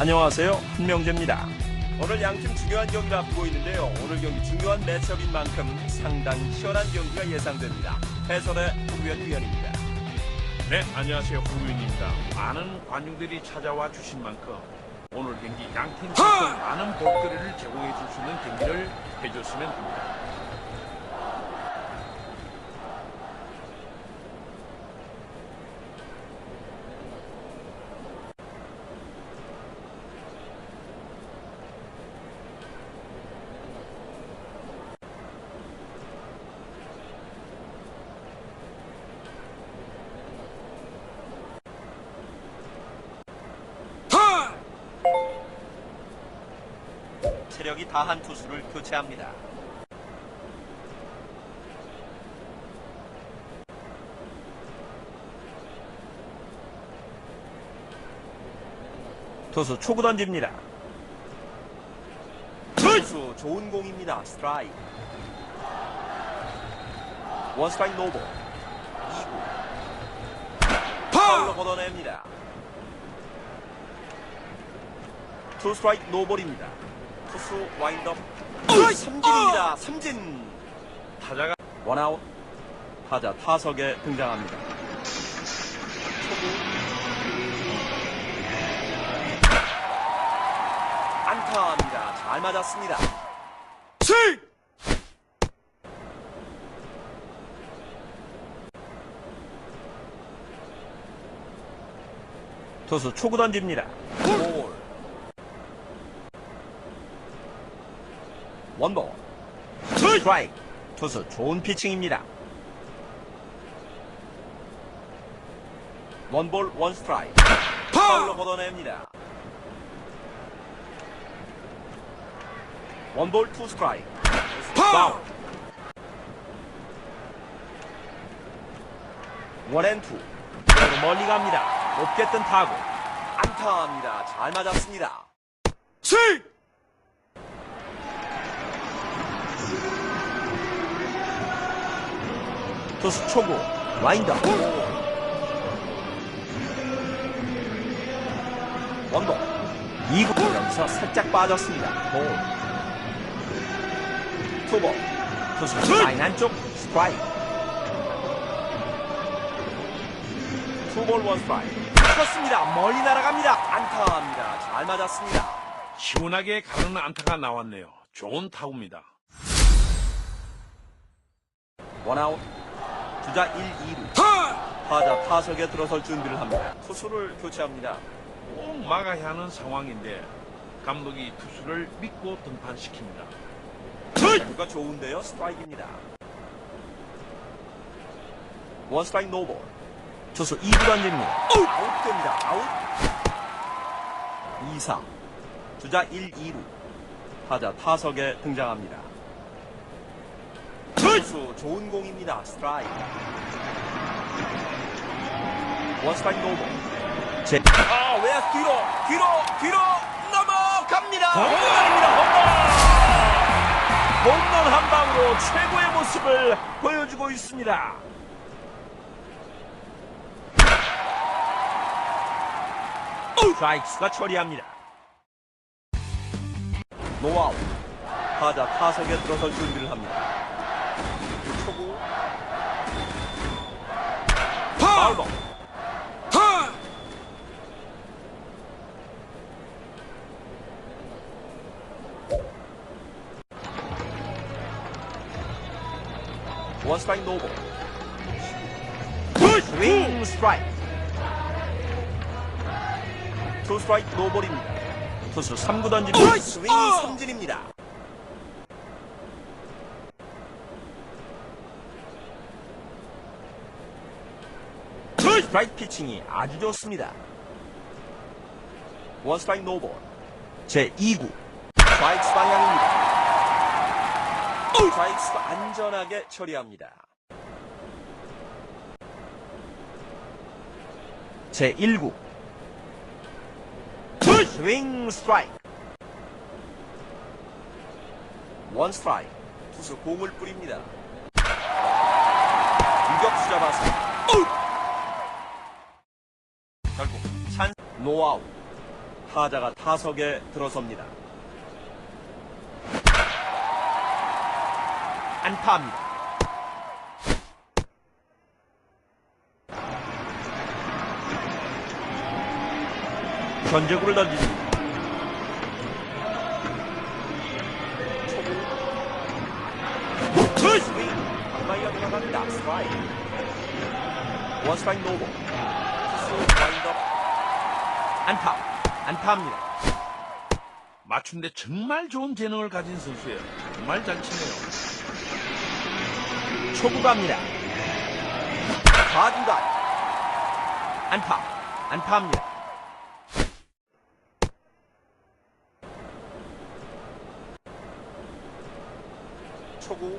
안녕하세요. 한명재입니다. 오늘 양팀 중요한 경기를 앞두고 있는데요. 오늘 경기 중요한 매치업인 만큼 상당히 치열한 경기가 예상됩니다. 해설의 후구현 위원입니다. 네, 안녕하세요. 후구인입니다. 많은 관중들이 찾아와 주신 만큼 오늘 경기 양팀 많은 볼거리를 제공해 줄 수 있는 경기를 해줬으면 합니다. 체력이 다한 투수를 교체합니다. 투수 초구 던집니다. 투수 좋은 공입니다. 스트라이크. 원 스트라이크. 2구. 파울로 걷어냅니다. 투 스트라이크 노볼입니다. 투수 와인드업. 삼진입니다. 삼진. 타자가 원아웃. 타자 타석에 등장합니다. 초구. 안타입니다. 잘 맞았습니다. 투수 초구 던집니다. 볼. 원볼. 스트라이크. 투수 좋은 피칭입니다. 원볼 원 스트라이크. 파울로 걷어냅니다. 원볼 투 스트라이크. 파울. 원앤투. 멀리 갑니다. 높게 뜬 타구. 안타입니다. 잘 맞았습니다. 투수 초구 와인더 원볼 2구 여기서 살짝 빠졌습니다. 볼 투볼 투수 라인 한쪽 스트라이크. 투볼 원 스트라이크. 쳤습니다. 멀리 날아갑니다. 안타입니다. 잘 맞았습니다. 시원하게 가는 안타가 나왔네요. 좋은 타구입니다. 원아웃 주자 1, 2루 타자 타석에 들어설 준비를 합니다 투수를 교체합니다 꼭 막아야 하는 상황인데 감독이 투수를 믿고 등판시킵니다. 누가 좋은데요? 스트라이크입니다. 원 스트라이크 노볼. 투수 2구 던집니다. 아웃됩니다. 아웃. 2, 3. 주자 1, 2루. 타자 타석에 등장합니다. 투수 좋은 공입니다. 스트라이크. 원 스트라이크 노볼. 제... 아, 왜 뒤로, 뒤로, 뒤로 넘어갑니다. 홈런입니다. 홈런. 홈런 한 방으로 최고의 모습을 보여주고 있습니다. 스트라이크가 처리합니다. 노아웃. 타자 타석에 들어설 준비를 합니다. 초구. 파울볼. 원 스트라이크 노볼. 스윙 스트라이크. 투 스트라이크 노볼입니다. 투수 3구 던집니다. 스윙 삼진입니다. 스트라이크 피칭이 아주 좋습니다. 원 스트라이크 노볼. 제 2구. 스트라이크 방향입니다. 스트라이크 안전하게 처리합니다. 제 1구. 스윙 스트라이크. 원 스트라이크. 투수 공을 뿌립니다. 유격수 잡아서. 결국 찬 노아웃. 타자가 타석에 들어섭니다. 안타입니다. 견제구를 던집니다. 초구. 스윙. 방망이가 들어갑니다. 스트라이크. 원 스트라이크 노볼. 와인드업. 안타. 안타입니다. 맞춘데 정말 좋은 재능을 가진 선수예요. 정말 잘 치네요. 초구 갑니다. 좌중간. 안타. 안타입니다. 초구.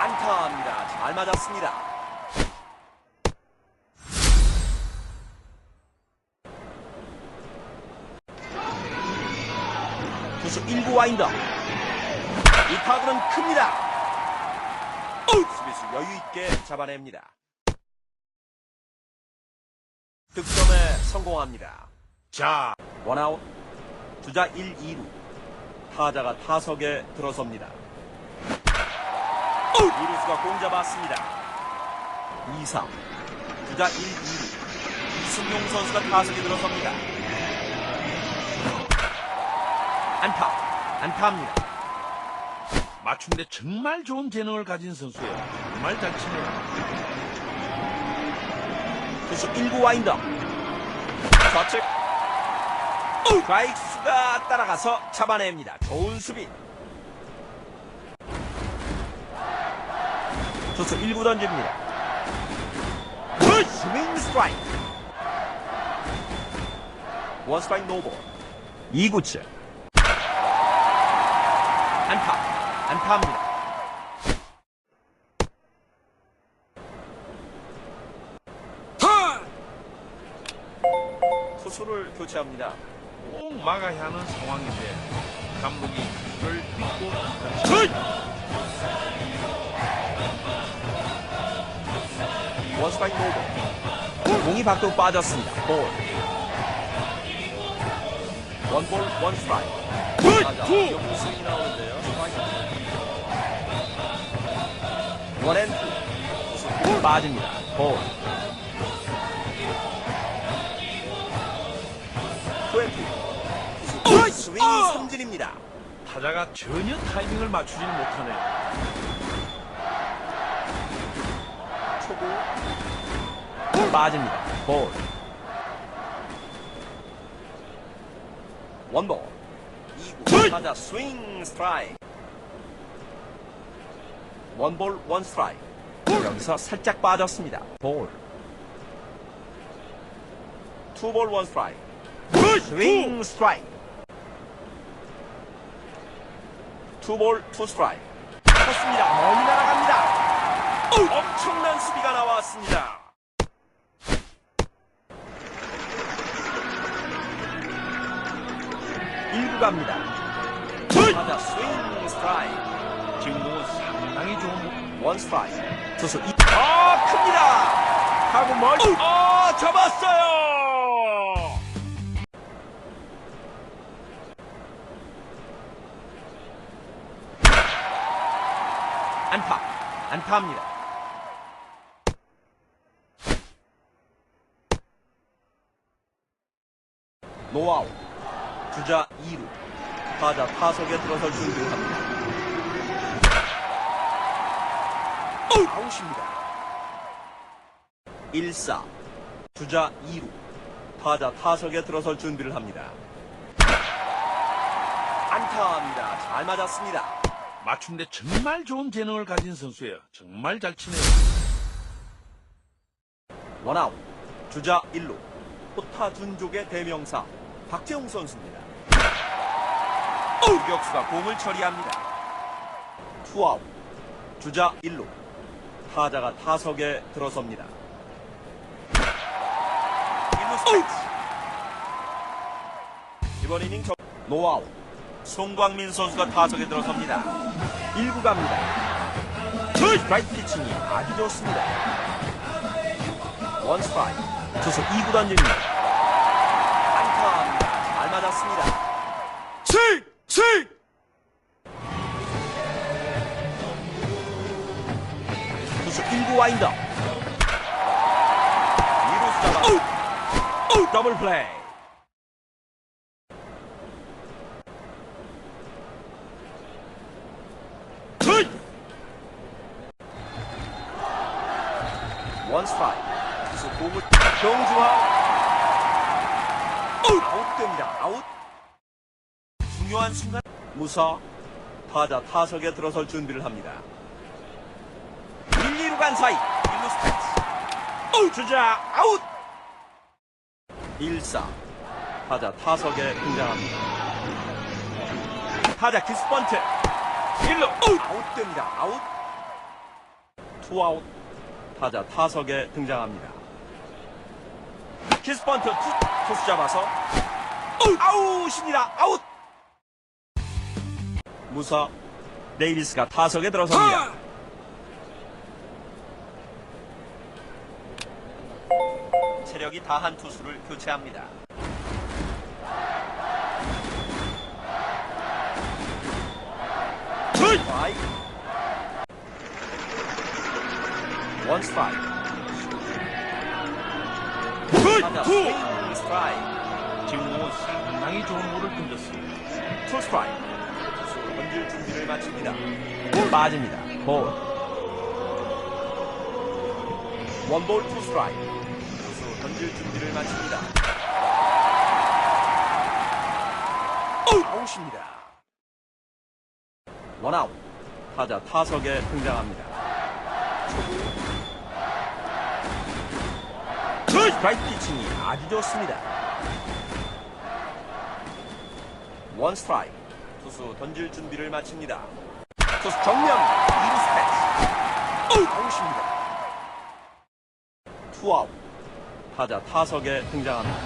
안타입니다. 잘 맞았습니다. 투수 1구 와인더. 이 타구는 큽니다. 수비수 여유 있게 잡아냅니다. 득점에 성공합니다. 자, 원아웃 주자 1, 2루 타자가 타석에 들어섭니다. 2루수가 공 잡았습니다. 2, 3 주자 1, 2루 이승용 선수가 타석에 들어섭니다. 안타 안타입니다. 맞춘데 정말 좋은 재능을 가진 선수예요. 정말 잘 치네요. 투수 1구 와인더. 좌측. 좌익수가 따라가서 잡아냅니다. 좋은 수비. 투수 1구 던집니다. 스윙 스트라이크. 원 스트라이크 노볼. 2구째 안타. 안타입니다. 투수를 교체합니다. 꼭 막아야 하는 상황인데 감독이 그를 믿고 원스파이크 노볼. 공이 밖으로 빠졌습니다. 볼. 원볼 원스트라이크 스윙이 나오는데요? 원앤투 투수 빠집니다. 볼 투앤투 스윙 삼진입니다. 타자가 전혀 타이밍을 맞추지 못하네요. 초구 빠집니다. 볼. 원볼. 2구 타자 스윙 스트라이크. 원볼 원 스트라이크. 여기서 살짝 빠졌습니다. 볼. 투볼 원 스트라이크. 스윙 스트라이크. 투볼 투 스트라이크. 쳤습니다. 멀리 날아갑니다. 엄청난 수비가 나왔습니다. 1구 갑니다. 타자 스윙 스트라이크. 지금은 상당히 좋은 원 스트라이크. 투수 이. 아 큽니다. 타구 멀리. 아 잡았어요. 안타. 안타입니다. 노아웃. 주자 2루. 타자 타석에 들어설 준비를 합니다. 아웃입니다. 1사. 주자 2루. 타자 타석에 들어설 준비를 합니다. 안타입니다. 잘 맞았습니다. 맞춘데 정말 좋은 재능을 가진 선수예요. 정말 잘 치네요. 원아웃. 주자 1루. 호타 준족의 대명사 박재홍 선수입니다. 유격수가 공을 처리합니다. 투아웃. 주자 1루. 타자가 타석에 들어섭니다. 1루 스트라이크. 이번 이닝 저... 노아웃. 송광민 선수가 타석에 들어섭니다. 1구 갑니다. 스트라이크 피칭이 아주 좋습니다. 원 스트라이크. 투수 2구 던집니다. 안타합니다. 잘 맞았습니다. 7! 수익! 투수 1구 와인더. 2루수 잡아. 어! 어! 더블 플레이. 수익! 원 스트라이크. 투수 공을 정주하 어! 아웃됩니다. 아웃. 중요한 순간 무사 타자 타석에 들어설 준비를 합니다. 1, 2루 간 사이 1루 스탠스 주자 아웃 1, 4 타자 타석에 등장합니다. 타자 키스번트 1루 아웃됩니다. 아웃 투아웃 타자 타석에 등장합니다. 키스번트 투, 투수 잡아서 아웃입니다. 아웃 무사 데이비스가 타석에 들어섭니다. 체력이 다한 투수를 교체합니다. 스트라이크. 원 스트라이크. 스윙 스트라이크. 지금은 상당히 좋은 볼을 던졌습니다. 투 스트라이크. 마칩니다. 볼 빠집니다. 볼. 원볼 투 스트라이크. 투수 던질 준비를 마칩니다. 아웃입니다. 원아웃. 타자 타석에 등장합니다. 스트라이크 피칭이 아주 좋습니다. 원 스트라이크. 투수 던질 준비를 마칩니다. 투수 정면 2루 스패치. 아웃입니다. 투아웃. 타자 타석에 등장합니다.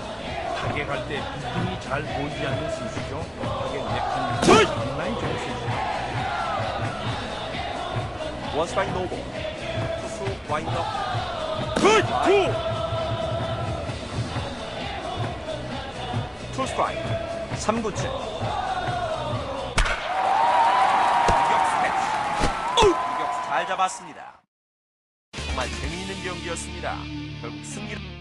타격할 때 비중이 잘 보이지 않는 선수죠. 타격 메커니즘이 상당히 좋은 선수입니다. 원 스트라이크 노볼. 투수 와인더. 투 스트라이크. 3구째. 잘 잡았습니다. 정말 재미있는 경기였습니다. 결국 승리를